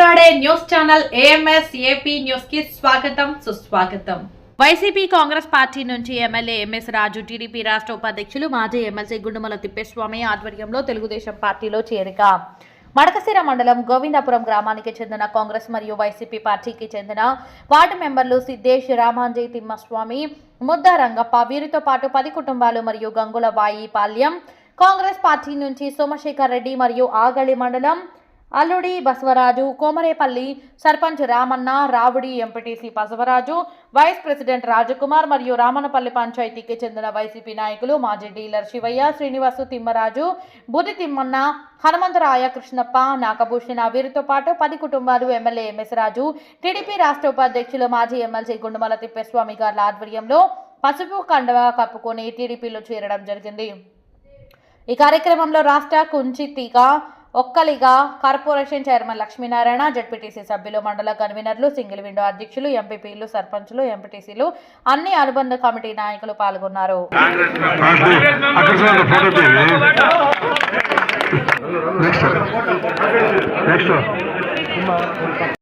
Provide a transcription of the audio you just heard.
మాట్లాడే news channel AMS AP న్యూస్కి స్వాగతం సుస్వాగతం. వైసీపీ కాంగ్రెస్ పార్టీ నుంచి ఎమ్మెల్యే ఎంఎస్ రాజు టీడీపీ రాష్ట్ర ఉపాధ్యక్షులు మాజీ ఎమ్మెల్సీ గుండుమల తిప్పేస్వామి ఆధ్వర్యంలో తెలుగుదేశం పార్టీలో చేరిక. మడకశిర మండలం గోవిందాపురం గ్రామానికి చెందిన కాంగ్రెస్ మరియు వైసీపీ పార్టీకి చెందిన వార్డు మెంబర్లు సిద్ధేష్ రామాంజయ్ తిమ్మస్వామి ముద్దా రంగప్ప వీరితో పాటు పది కుటుంబాలు మరియు గంగుల బాయి పాల్యం. కాంగ్రెస్ పార్టీ నుంచి సోమశేఖర్ రెడ్డి మరియు ఆగళి మండలం అల్లుడి Basavaraju Komarepalli sarpanch Ramanna Ravudi MPTC Basavaraju vice president Rajkumar మరియు రామనపల్లి పంచాయతీకి చెందిన వైసీపీ నాయకులు మాజీ డీలర్ శివయ్య శ్రీనివాసు తిమ్మరాజు బుద్ధి తిమ్మన్న హనుమంతరాయ కృష్ణప్ప నాగభూషణ వీరితో పాటు పది కుటుంబాలు ఎమ్మెల్యే ఎంఎస్ రాజు టీడీపీ రాష్ట్ర ఉపాధ్యక్షులు మాజీ ఎమ్మెల్సీ గుండుమల తిప్పస్వామి గారి ఆధ్వర్యంలో పసుపు కండవ కప్పుకొని టీడీపీలో చేరడం జరిగింది. ఈ కార్యక్రమంలో రాష్ట్ర Kunchitiga Vokkaliga corporation chairman Lakshminarayana ZPTC సభ్యులు మండల కన్వీనర్లు సింగిల్ విండో అధ్యక్షులు ఎంపీపీలు సర్పంచులు ఎంపీటీసీలు అన్ని అనుబంధ కమిటీ నాయకులు పాల్గొన్నారు. అక్కడ సార్ ఫోటో తీయండి. Next next